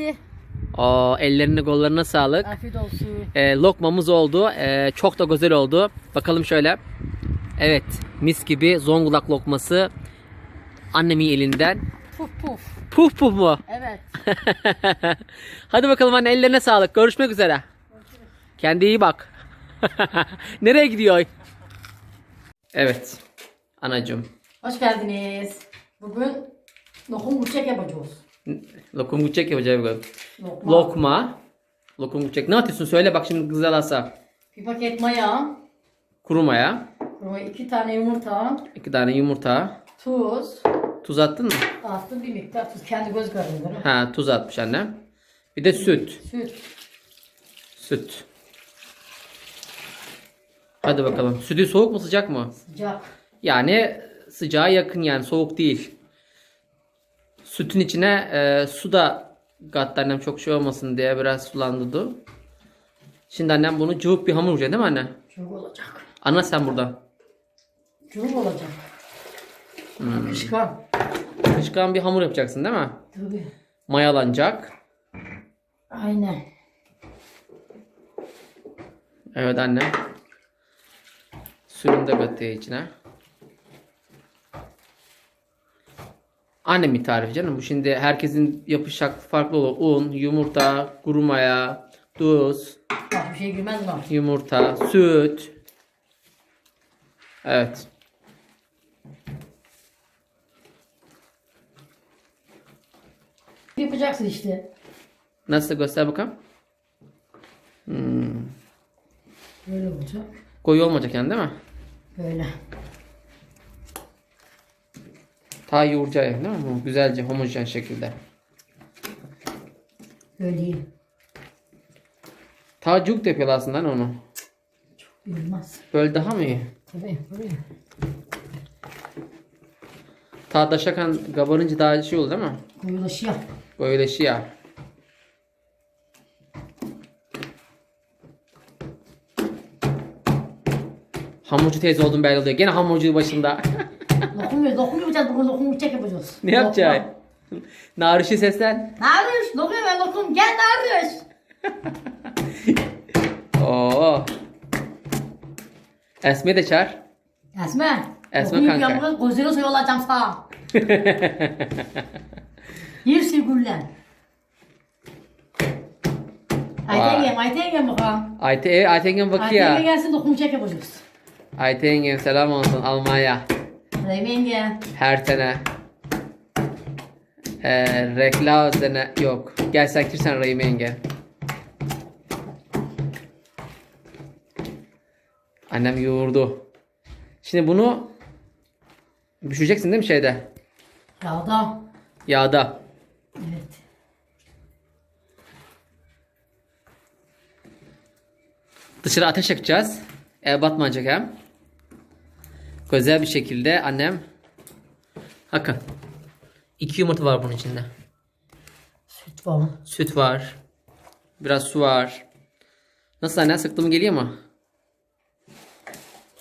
bitti. Aa, ellerine kollarına sağlık. Afiyet olsun. Ee, lokmamız oldu. Ee, çok da güzel oldu. Bakalım şöyle. Evet mis gibi Zonguldak lokması annemin elinden. Puf puf. Puf puf mu? Evet. Hadi bakalım anne ellerine sağlık. Görüşmek üzere. Kendine iyi bak. Nereye gidiyor? Evet. Anacığım. Hoş geldiniz. Bugün lokum uçak yapacağız. Lokum gidecek yapacağım. Lokma. Lokma. Lokum gidecek. Ne atıyorsun? Söyle bak şimdi güzel asa. Bir paket maya. Kuru maya. sonra iki tane yumurta. iki tane yumurta. Tuz. Tuz attın mı? Attım bir miktar tuz. Kendi göz kararına göre. Ha tuz atmış annem. Bir de süt. Süt. Süt. Hadi bakalım. Sütü soğuk mu sıcak mı? Sıcak. Yani sıcağa yakın yani soğuk değil. Sütün içine e, su da kattı annem çok şey olmasın diye biraz sulandırdı. Şimdi annem bunu cıvık bir hamur yapacak değil mi anne? Çubuk olacak. Ana sen burada. Çubuk olacak. Hmm. Akışkan. Çıkan bir hamur yapacaksın değil mi? Tabii. Mayalanacak. Aynen. Evet anne. Suyunu da katıyor içine. Annemin tarifi canım. Bu şimdi herkesin yapış şekli farklı olur. Un, yumurta, kuru maya, tuz, Bak bir şey girmez mi? yumurta, süt. Evet. Yapacaksın işte. Nasıl göster bakalım. Böyle olacak. Koyu olmayacak yani değil mi? Böyle. Ta yoğuracak değil mi? Güzelce homojen şekilde. Böyle değil. Ta cuk da yapıyorlar aslında hani onu. Bilmez. Böyle daha mı iyi? Tabii. Buraya. Ta daşakan kabarınca daha şey olur değil mi? Koyulaşıyor. Böyle şey ya. Hamurcu teyze oldum belli oluyor. Gene hamurcu başında. Lokum, lokum yapacağız bugün lokum uçak yapacağız. ne yapacak? Narişi seslen. Narış, lokum ben lokum gel narış. Oo. Esme de çağır. Esme. Esme lokum kanka. yapacağız gözleri suyu olacağım sana. Yersin güllen. Vay. Ayten yengem, Ayten yengem bakalım. Ayte, Aytengem Ayten bakıyor. yengem gelsin lokum uçak yapacağız. Aytengem selam olsun Almanya. Reymen yenge. Her sene. Ee, reklam sene yok. Gel sen kirsen Rahime yenge. Annem yoğurdu. Şimdi bunu pişireceksin değil mi şeyde? Yağda. Yağda. Evet. Dışarı ateş yakacağız. Ev batmayacak hem. Güzel bir şekilde annem. Bakın. İki yumurta var bunun içinde. Süt var. Süt var. Biraz su var. Nasıl anne sıktım geliyor mu?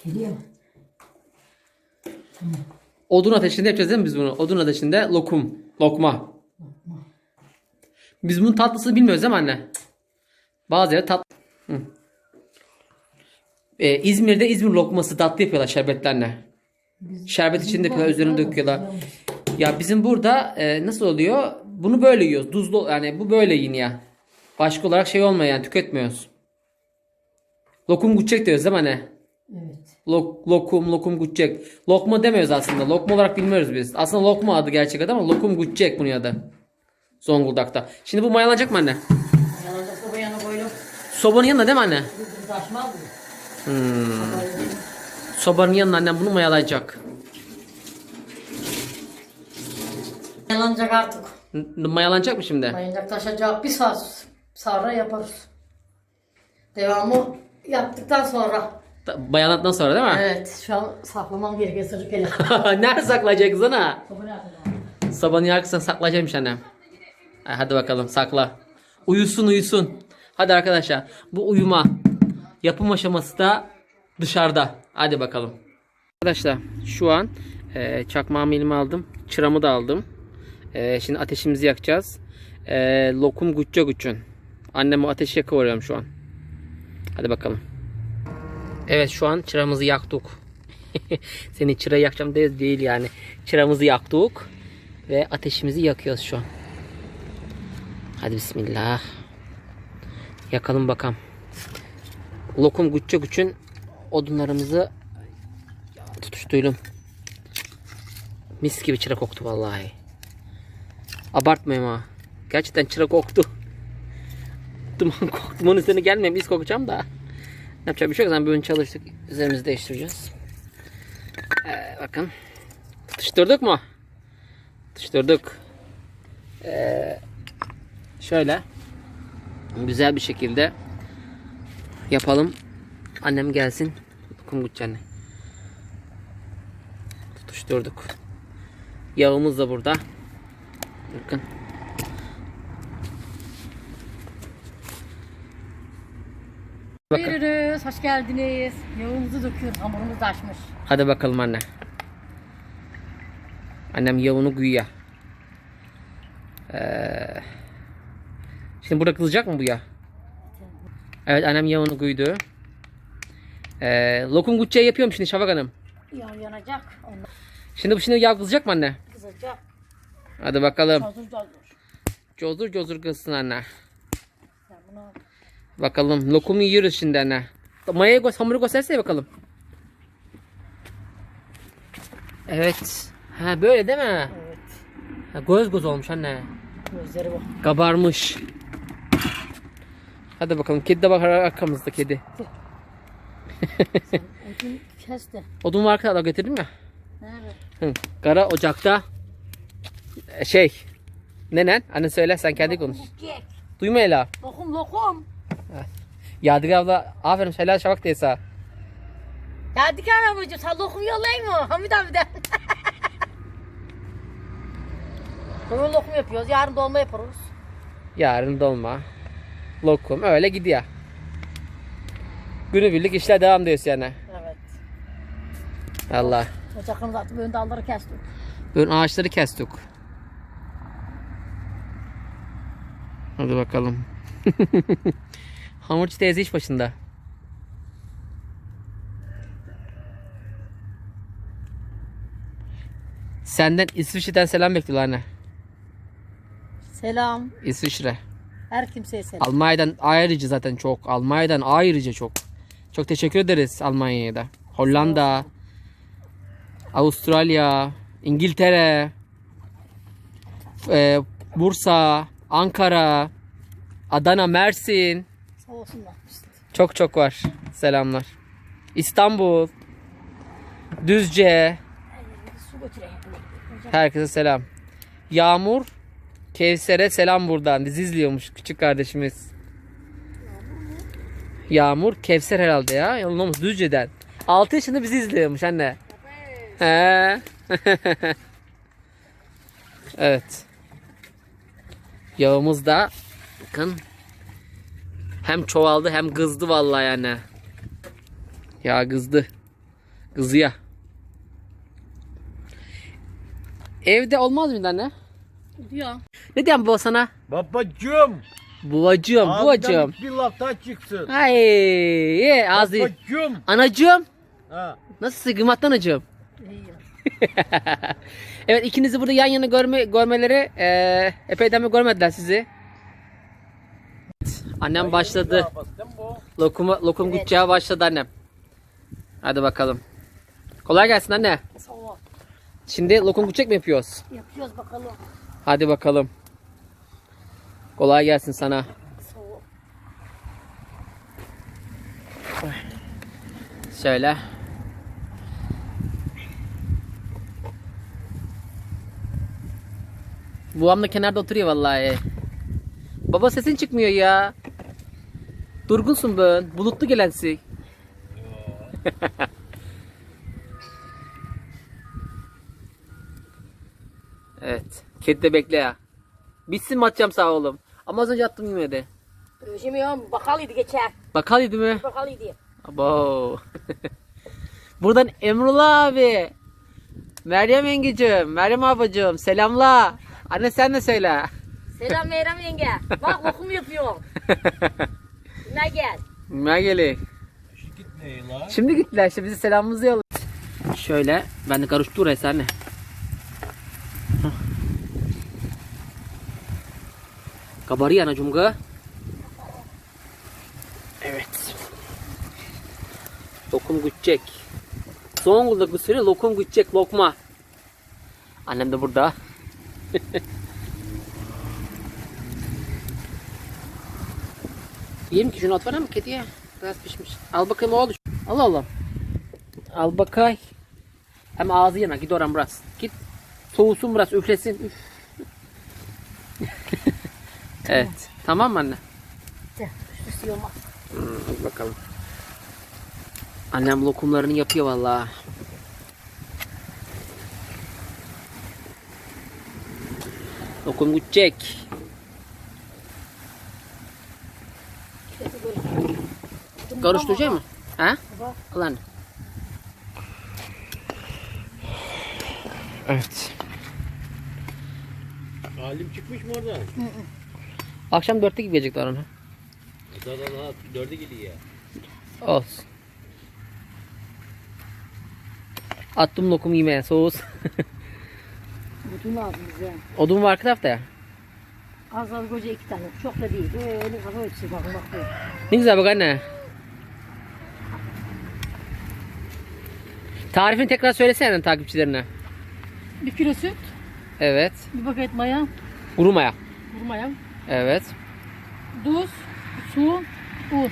Geliyor. Odun ateşinde yapacağız değil mi biz bunu? Odun ateşinde lokum. Lokma. Biz bunun tatlısını bilmiyoruz değil mi anne? Bazı yerde tat... Hı. Ee, İzmir'de İzmir lokması tatlı yapıyorlar şerbetli anne. Şerbet içinde yapıyorlar, üzerine döküyorlar. Ya bizim burada e, nasıl oluyor? Bunu böyle yiyoruz. Tuzlu yani bu böyle yeniyor. Başka olarak şey olmuyor yani tüketmiyoruz. Lokum guçek diyoruz değil mi anne? Evet. Lok, lokum, lokum guçek. Lokma demiyoruz aslında. Lokma olarak bilmiyoruz biz. Aslında lokma adı gerçek adı ama lokum guçek bunun adı. Zonguldak'ta. Şimdi bu mayalanacak mı anne? Yanında soba yanına koydum. Sobanın yanında değil mi anne? Taşmaz mı? Sobanın yanında annem bunu mayalayacak. Yalanacak artık. N- Mayalanacak mı şimdi? Mayıncak taşacak bir saat sonra yaparız. Devamı yaptıktan sonra. Ta- Mayalandıktan sonra değil mi? Evet şu an saklamam gerekiyor sırrı kele. Nerede saklayacak sana? Soba ne yapacağım? Sobanın arkasına saklayacakmış annem. Ha, Hadi bakalım sakla. Uyusun uyusun. Hadi arkadaşlar bu uyuma yapım aşaması da dışarıda. Hadi bakalım. Arkadaşlar şu an e, çakmağımı elime aldım. Çıramı da aldım. E, şimdi ateşimizi yakacağız. Ee, lokum gucca gucun. Annem o ateşi yakıveriyorum şu an. Hadi bakalım. Evet şu an çıramızı yaktık. Seni çırayı yakacağım değil, değil yani. Çıramızı yaktık. Ve ateşimizi yakıyoruz şu an. Hadi bismillah. Yakalım bakalım. Lokum gucca gucun odunlarımızı tutuştuydum. Mis gibi çıra koktu vallahi. Abartmayayım ha. Gerçekten çıra koktu. Duman koktu. Dumanın üzerine gelmeyeyim. Biz kokacağım da. Yapacak bir şey yok. Zaten bugün çalıştık. Üzerimizi değiştireceğiz. Ee, bakın. Tutuşturduk mu? Tutuşturduk. Ee, şöyle. Güzel bir şekilde yapalım. Annem gelsin. Kumguç anne. Tutuşturduk. Yağımız da burada. Bakın. Bakın. Buyurunuz, hoş geldiniz. Yağımızı döküyoruz, hamurumuz da açmış. Hadi bakalım anne. Annem yağını güya. Ee, şimdi burada kızacak mı bu yağ? Evet annem yağını kuydu. Ee, lokum guccayı yapıyorum şimdi Şafak Hanım. Yağ yanacak, ondan Şimdi bu şimdi yağ kızacak mı anne? kızacak. Hadi bakalım. Hazır hazır. Cozur cozur kızsın anne. Bunu Bakalım lokumu yiyoruz şimdi anne. Mayayı gö hamuru göstersene bakalım. Evet. Ha böyle değil mi? evet. Ha, göz göz olmuş anne. Gözleri bu. Kabarmış. Hadi bakalım. Kedi de bakar arkamızda kedi. Odun kesti. Odun var kadar getirdim ya. Nerede? Hı. Kara ocakta e, şey nenen anne söyle sen kendi konuş. Duyma Ela. Lokum lokum. Yadigar abla aferin helal şabak teyze. Ya dikkat ablacığım sen lokum yollayın mı? Hamid abiden. Bugün lokum yapıyoruz. Yarın dolma yaparız. Yarın dolma. Lokum öyle gidiyor. Günübirlik işler devam diyorsun yani. Evet. Allah. Ocakın zaten böyle dalları kestik. Böyle ağaçları kestik. Hadi bakalım. Hamurcu teyze iş başında. Senden İsviçre'den selam bekliyorlar anne. Selam. İsviçre. Her kimseye selam. Almanya'dan ayrıca zaten çok. Almanya'dan ayrıca çok. Çok teşekkür ederiz Almanya'ya da. Hollanda, Avustralya, İngiltere, e, Bursa, Ankara, Adana, Mersin. Sağ olsunlar. Çok çok var. Selamlar. İstanbul, Düzce. Herkese selam. Yağmur, Kevser'e selam buradan. Dizi izliyormuş küçük kardeşimiz. Yağmur, Kevser herhalde ya. Yanılmamış Düzce'den. 6 yaşında bizi izliyormuş anne. He. evet. Yağımız da bakın hem çoğaldı hem kızdı vallahi yani. Ya kızdı. Kızıya. Evde olmaz mıydı anne? Diyor. Ne diyorsun baba sana? Babacığım. Babacığım, babacığım. ağzından Bir laf daha çıksın. Ay, ye, az değil. Babacığım. Anacığım. Ha. Nasılsın Gımatlı anacığım? İyiyim. evet ikinizi burada yan yana görme, görmeleri eee epeyden mi görmediler sizi? Annem başladı. Bu. Lokuma, lokum gutçağa başladı annem. Hadi bakalım. Kolay gelsin anne. Sağ ol. Şimdi lokum gutçak mı yapıyoruz? Yapıyoruz bakalım. Hadi bakalım. Kolay gelsin sana. Şöyle. Babam da kenarda oturuyor vallahi. Baba sesin çıkmıyor ya. Durgunsun ben. Bulutlu gelensi. evet. De bekle ya. Bitsin mi atacağım sağ oğlum. Ama az önce attım yemedi. Özlemiyorum. Bakalıydı geçer. Bakalıydı mı? Bakalıydı. Abo. Buradan Emrullah abi. Meryem yengecim, Meryem ablacığım selamla. Anne sen de söyle. Selam Meyrem yenge. Bak lokum yapıyor. Ne gel. Gitmeyin lan. Şimdi gittiler işte bizi selamımızı yolladı. Şöyle ben de karıştı oraya sen ne? Hah. Kabarıyor anacığım gı. Evet. Lokum gütecek. Zonguldak usulü lokum gütecek lokma. Annem de burada. Yiyeyim ki şunu at mı kediye? Biraz pişmiş. Al bakayım oğlum. Al al. Al bakay. Hem ağzı yana git oran biraz. Git. Soğusun biraz üflesin. Üf. Evet. Tamam mı anne? Üstü olmaz. Hmm, hadi bakalım. Annem lokumlarını yapıyor vallahi. Lokum gidecek. Karıştıracak mı? Ha? Al anne. Evet. Halim çıkmış mı oradan? Akşam dörtte gibi gelecekler ona. Zaten ha dörde geliyor. Olsun. Attım lokum yemeğe soğuz. Bütün lazım bize. Odun var arka tarafta ya. Az az koca iki tane. Çok da değil. Öyle kafa ölçüsü bakın bak böyle. Ne güzel bak anne. Tarifini tekrar söylesene takipçilerine. Bir kilo süt, Evet. bir paket maya, Kuru maya. kuru maya, Evet. tuz, su, un.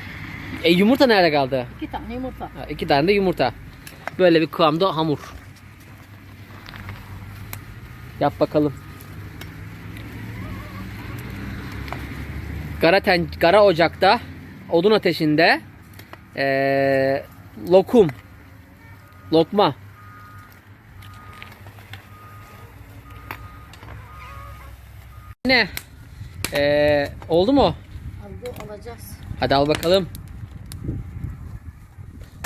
E yumurta nerede kaldı? İki tane yumurta. Ha, iki tane de yumurta. Böyle bir kıvamda hamur. Yap bakalım. Kara, ten, kara ocakta odun ateşinde eee, lokum lokma ne Eee, oldu mu? Aldı alacağız. Hadi al bakalım.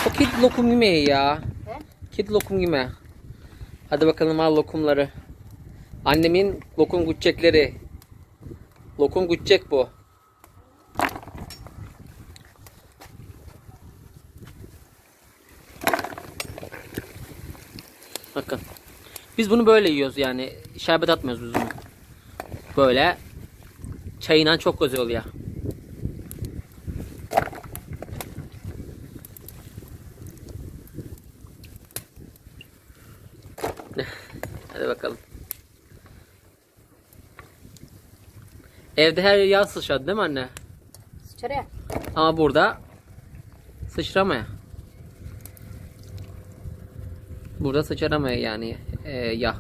O kedi lokum yemeği ya. He? Kedi lokum yeme. Hadi bakalım al lokumları. Annemin lokum gütçekleri. Lokum gütçek bu. Bakın. Biz bunu böyle yiyoruz yani. Şerbet atmıyoruz biz bunu. Böyle. Çayından çok güzel oluyor. Hadi bakalım. Evde her yer yağ sıçradı değil mi anne? Sıçaraya. Ama burada sıçramaya. Burada sıçramaya yani e, yağ.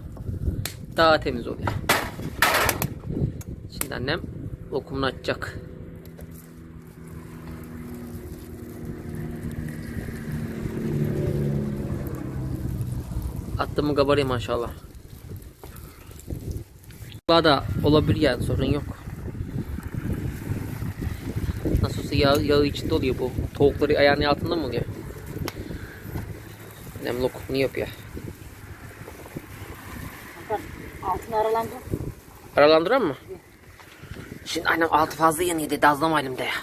Daha temiz oluyor. Şimdi annem lokumunu açacak. Attığımı kabarıyor maşallah. Daha da olabilir yani sorun yok. Nasıl olsa yağ, yağı içinde oluyor bu. Tavukları ayağının altında mı oluyor? Nem lokumunu yapıyor. Altını aralandı. Aralandıran mı? Şimdi annem altı fazla yanıyor dedi azlama elimde ya.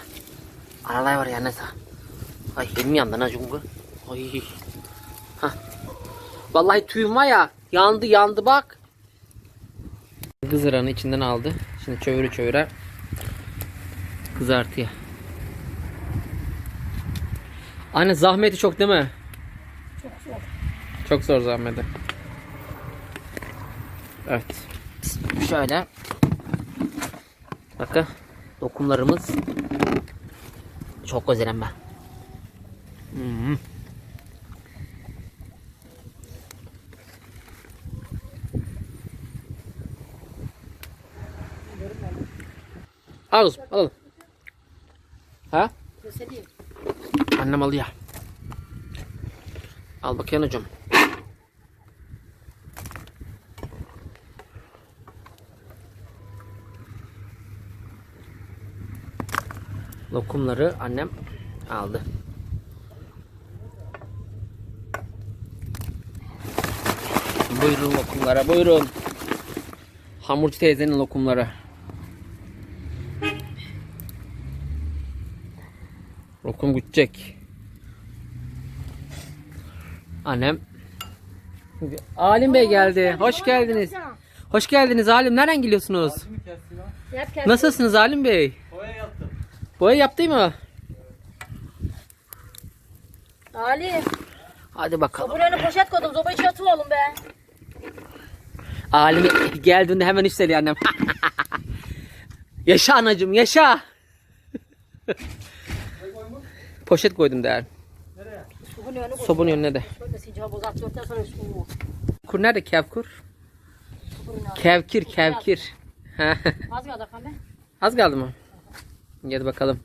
Aralay var ya neyse. Ay elim yandı ha cungu. Ay. Hah. Vallahi tüyüm var ya yandı yandı bak. Kızıranı içinden aldı. Şimdi çövüre çövüre kızartıyor. Anne zahmeti çok değil mi? Çok zor. Çok zor zahmeti. Evet. Şöyle. Bakın. Dokumlarımız çok güzel ama. Hmm. Al kızım, al. Ha? Annem alıyor. Al bakayım hocam. Lokumları annem aldı. Buyurun lokumlara buyurun. Hamurcu teyzenin lokumları. Lokum gidecek. Annem. Alim Bey geldi. Hoş geldiniz. Hoş geldiniz Alim. Nereden geliyorsunuz? Nasılsınız Alim Bey? Boya yaptı mı? Ali. Hadi bakalım. Buraya poşet koydum. Zobayı çatı oğlum be. Alim geldiğinde hemen üsteliyor annem. yaşa anacım yaşa. Poşet koydum önü koy. Sobanın önüne de. Kur nerede kevkur? Kevkir kevkir. Az kaldı mı? Hadi bakalım.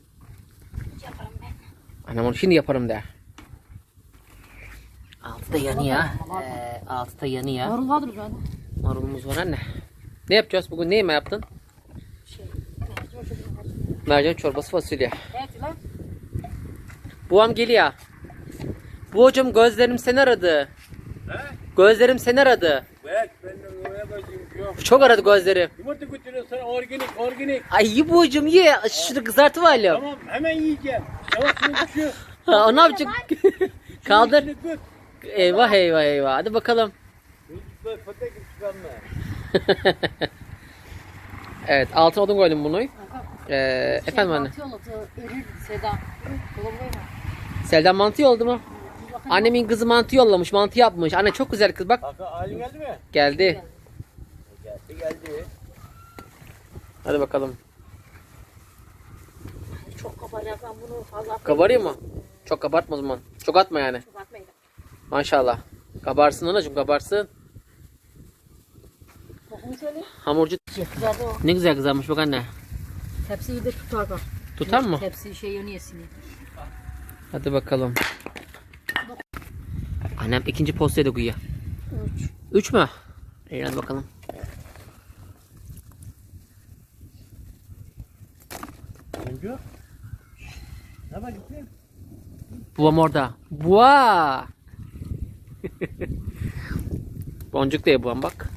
Yaparım ben. Anam onu şimdi yaparım da yanıyor. Ee, altı da yanıyor. Marul vardır zaten. Marulumuz var anne. Ne yapacağız bugün? Ne yemeği yaptın? Şey. Mercan çorbası fasulye. Evet lan. Buam geliyor. Bu hocam gözlerim seni aradı. Gözlerim seni aradı. Bak ben de oraya bakayım. Yok. Çok aradı gözlerim. Yumurta götürüyorsun organik organik. Ay bu hocam ye. Şunu kızartı var ya. Tamam hemen yiyeceğim. Yavaş düşüyor. Ha, o ne yapacak? Kaldır. Eyvah eyvah eyvah. Hadi bakalım. Evet altın odun koydum bunu. Ee, efendim anne. Şey, Mantı mı? Selden mantı oldu mu? Annemin kızı mantı yollamış. Mantı yapmış. Anne çok güzel kız bak. Halin geldi mi? Geldi. Geldi. Hadi bakalım. Çok kabaracak lan bunu fazla. Kabarıyor mu? Çok kabartma o zaman. Çok atma yani. Çok atmayın. Maşallah. Kabarsın anacığım kabarsın. Hamurcu o. ne güzel kızarmış bak anne. Tepsiyi de tutar bak. Tutar mı? Tepsi şey yanıyor sini. Hadi bakalım. Annem ikinci postaya da koyuyor. Üç. Üç mü? İyi hadi bakalım. Boncu. Ne bak gittin? Buam orada. Bua. Boncuk diye buam bak.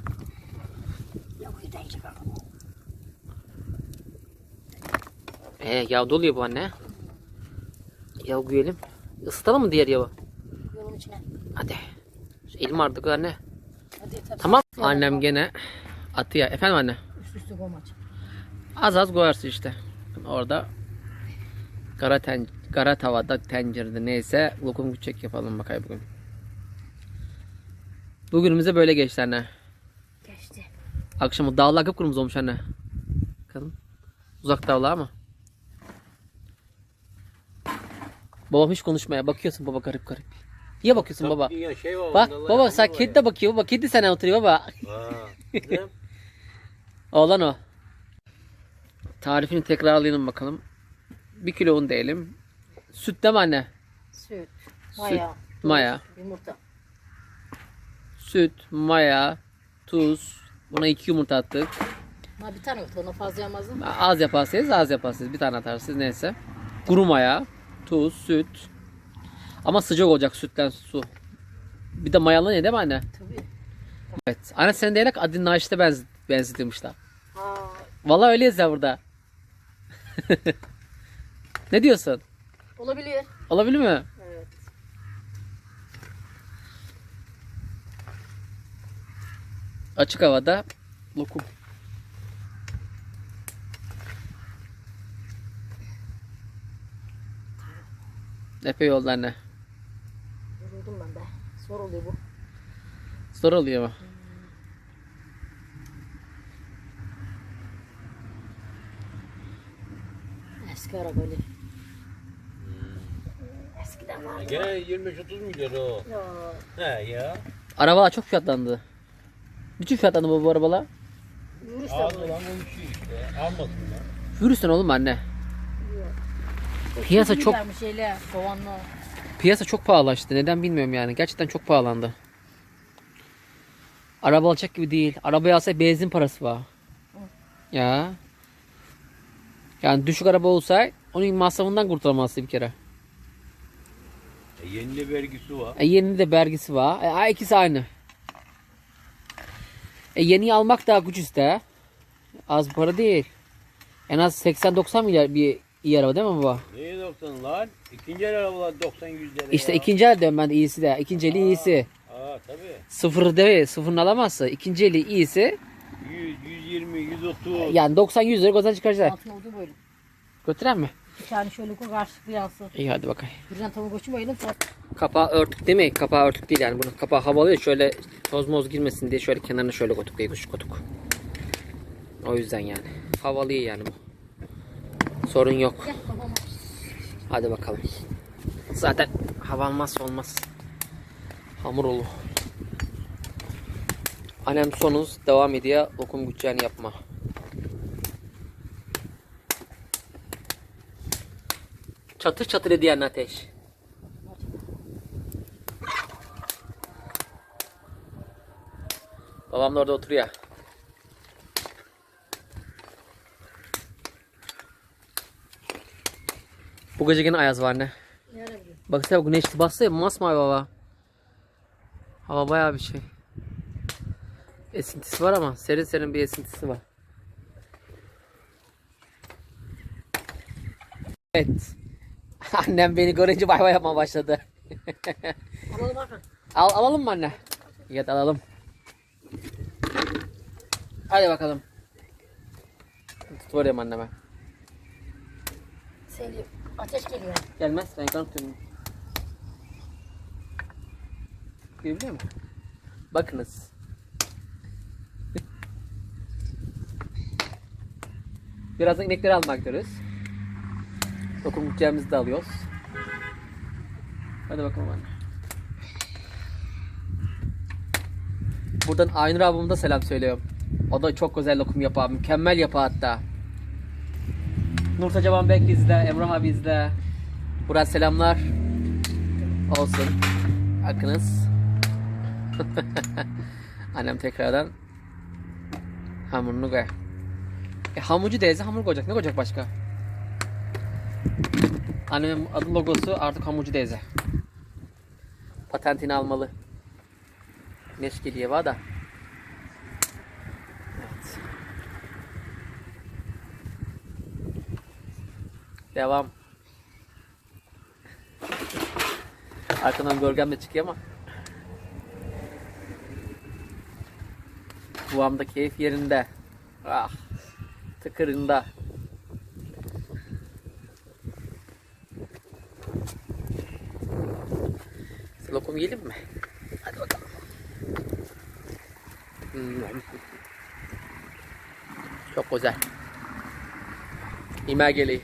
Ee, yav doluyor bu anne. Yav güyelim. Isıtalım mı diğer yavu? Yolun içine. Hadi. Şu elim artık anne. Hadi. Tamam. Annem gene atıyor. Efendim anne. Üst üste koymaç. Az az koyarsın işte. Orada kara, ten, kara tavada tencerede neyse lokum küçük yapalım bakayım bugün. Bugünümüze böyle geçti anne. Geçti. Akşamı dağlar kıpkırmızı olmuş anne. Bakalım. Uzak dağlar mı? Babam hiç konuşmaya bakıyorsun baba garip garip. Niye bakıyorsun baba? Şey var. Bak baba sen kedi de bakıyor baba kedi sana oturuyor baba. Aa. Oğlan o. Tarifini tekrarlayalım bakalım. Bir kilo un diyelim. Süt değil mi anne? Süt. Maya. Maya. Yumurta. Süt, maya, tuz. Buna iki yumurta attık. Ha bir tane yumurta ona fazla yamazdım. Az yaparsınız az yaparsınız. Bir tane atarsınız neyse. Kuru maya, tuz, süt. Ama sıcak olacak sütten su. Bir de mayalı ne değil mi anne? Tabii. Evet. Anne sen de elek Adin Naşit'e benz benzetilmişler. Vallahi öyleyiz ya burada. ne diyorsun? Olabilir. Olabilir mi? Evet. Açık havada lokum. Epey oldu anne. Yoruldum ben be. Zor oluyor bu. Zor oluyor mu? Eski araba öyle. Eskiden var. Gene 25-30 milyon o. Ya. He ya. Arabalar çok fiyatlandı. Bütün fiyatlandı bu, bu arabalar. Yürüyüş de böyle. lan o şey işte. Almasınlar. Virüsten oğlum anne. Piyasa çok Bilirlermiş Şeyler, soğanlı. piyasa çok pahalaştı. Neden bilmiyorum yani. Gerçekten çok pahalandı. Araba alacak gibi değil. Arabayı alsa benzin parası var. Ya. Yani düşük araba olsa onun masrafından kurtulamazsın bir kere. E, yeni de vergisi var. E, yeni de vergisi var. E, a, ikisi aynı. E, yeniyi almak daha ucuz da. Az para değil. En az 80-90 milyar bir İyi araba değil mi baba? Neyi 90 lan? İkinci el arabalar 90 100 lira İşte ya. ikinci el diyorum ben de iyisi de. İkinci eli iyisi. Aa tabii. Sıfır değil, sıfırını alamazsa. İkinci eli iyisi. 100, 120, 130. Yani 90-100 lira gözden çıkaracak. Altına oldu böyle. Götüren mi? Bir tane şöyle koy karşılıklı yansın. İyi hadi bakayım. Birden tavuk uçmayalım. Sonra Kapağı örtük değil mi? Kapağı örtük değil yani. Bunun kapağı havalı ya şöyle toz moz girmesin diye şöyle kenarına şöyle kotuk değil şu kotuk. O yüzden yani. Havalı yani bu. Sorun yok. gel. Hadi bakalım. Zaten hava olmazsa olmaz. Hamur olur. Annem sonuz devam ediyor. Lokum bütçeni yapma. Çatır çatır ediyen ateş. Babam da orada oturuyor. Bu gece gene ayaz var ne? Biliyorsun? Baksana bu güneşli bastı ya masmavi hava. Hava bayağı bir şey. Esintisi var ama serin serin bir esintisi var. Evet. Annem beni görünce bay bay yapmaya başladı. Alalım bakın. Al, alalım mı anne? Hadi alalım. Hadi bakalım. Tut vereyim anneme. Selim. Ateş geliyor. Gelmez ben kanıtıyorum. Görebiliyor musun? Bakınız. Birazdan inekleri almak gidiyoruz. Dokun bütçemizi de alıyoruz. Hadi bakalım anne. Buradan Aynur abime selam söylüyorum. O da çok güzel lokum yapar. Mükemmel yapar hatta. Nurta Caban Bek izle, Emrah abi izle. Burak selamlar. Olsun. Akınız. Annem tekrardan hamurunu koy. E, hamurcu teyze hamur koyacak. Ne koyacak başka? Annemin adı logosu artık hamurcu teyze. Patentini almalı. Neş geliyor var da. Evet. Devam. Arkadan gölgem de çıkıyor ama. Bu amda keyif yerinde. Ah. Tıkırında. Lokum yiyelim mi? Hadi bakalım. Hmm. Çok güzel. İmer geleği.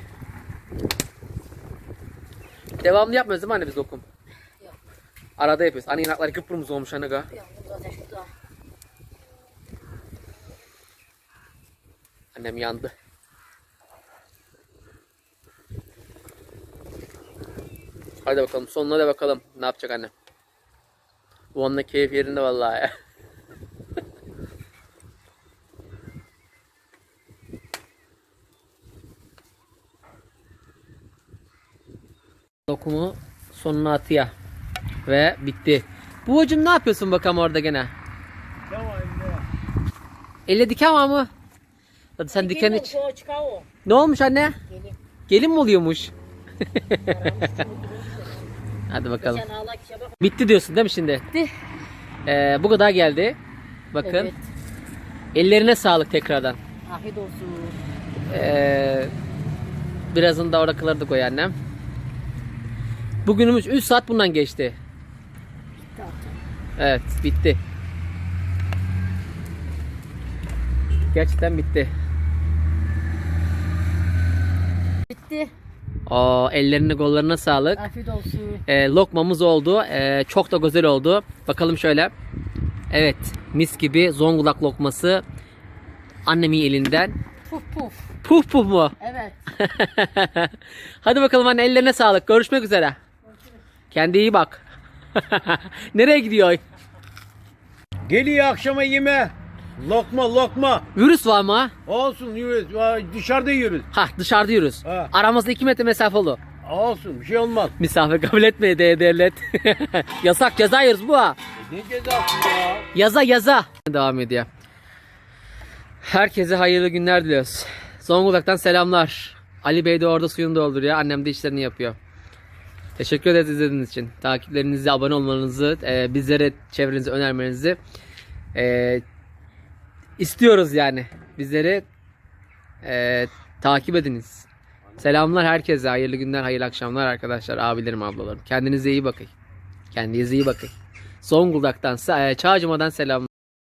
Devamlı yapmıyoruz değil mi anne biz lokum? Yok. Arada yapıyoruz. Anne yanakları kıpkırmızı olmuş anne ga. Ya burada ateş burada. Annem yandı. Hadi bakalım sonuna da bakalım. Ne yapacak annem? Bu onunla keyif yerinde vallahi ya. Lokumu sonuna atıyor. Ve bitti. Bu hocam ne yapıyorsun bakalım orada gene? Tamam anne. Elle diken var mı? Hadi sen diken Gelin iç. o, o o. Ne olmuş anne? Gelin. Gelin mi oluyormuş? Hadi bakalım. Bitti diyorsun değil mi şimdi? Bitti. Ee, bu kadar geldi. Bakın. Evet. Ellerine sağlık tekrardan. Afiyet olsun. Ee, birazını da oradakileri da koy annem. Bugünümüz 3 saat bundan geçti. Tamam. Evet bitti. Gerçekten bitti. Bitti. Aa, ellerine kollarına sağlık. Afiyet olsun. Ee, lokmamız oldu. Ee, çok da güzel oldu. Bakalım şöyle. Evet mis gibi Zonguldak lokması annemin elinden. Puf puf. Puf puf mu? Evet. Hadi bakalım anne ellerine sağlık. Görüşmek üzere. Kendi iyi bak. Nereye gidiyor? Geliyor akşama yeme. Lokma lokma. Virüs var mı? Olsun yiyoruz. Vay, Dışarıda yiyoruz. Ha dışarıda yürüyoruz. Ha. Aramızda 2 metre mesafe oldu. Olsun bir şey olmaz. Misafir kabul etmeye de devlet. Yasak ceza yeriz bu ha. E, ne cezası ya? Yaza yaza. Devam ediyor. Herkese hayırlı günler diliyoruz. Zonguldak'tan selamlar. Ali Bey de orada suyunu dolduruyor. Annem de işlerini yapıyor. Teşekkür ederiz izlediğiniz için. Takiplerinizi, abone olmanızı, e, bizlere çevrenizi önermenizi e, istiyoruz yani. Bizleri e, takip ediniz. Selamlar herkese. Hayırlı günler, hayırlı akşamlar arkadaşlar, abilerim, ablalarım. Kendinize iyi bakın. Kendinize iyi bakın. Zonguldak'tan, e, Çağcıma'dan selam.